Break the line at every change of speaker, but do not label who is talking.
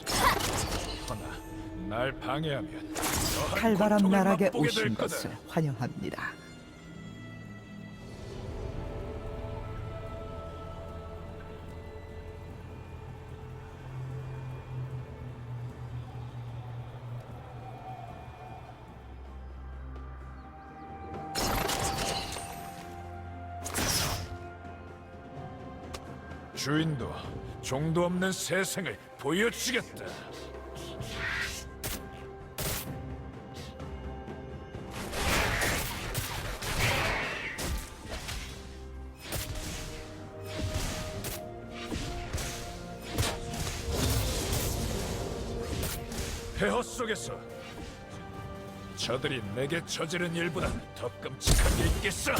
있지. 허나 날 방해하면
칼바람 나락에 오신. 것을 환영합니다.
주인도 종도 없는 세상을 보여주겠다. 폐허 속에서 저들이 내게 저지른 일보다 더 끔찍한 게 있겠어.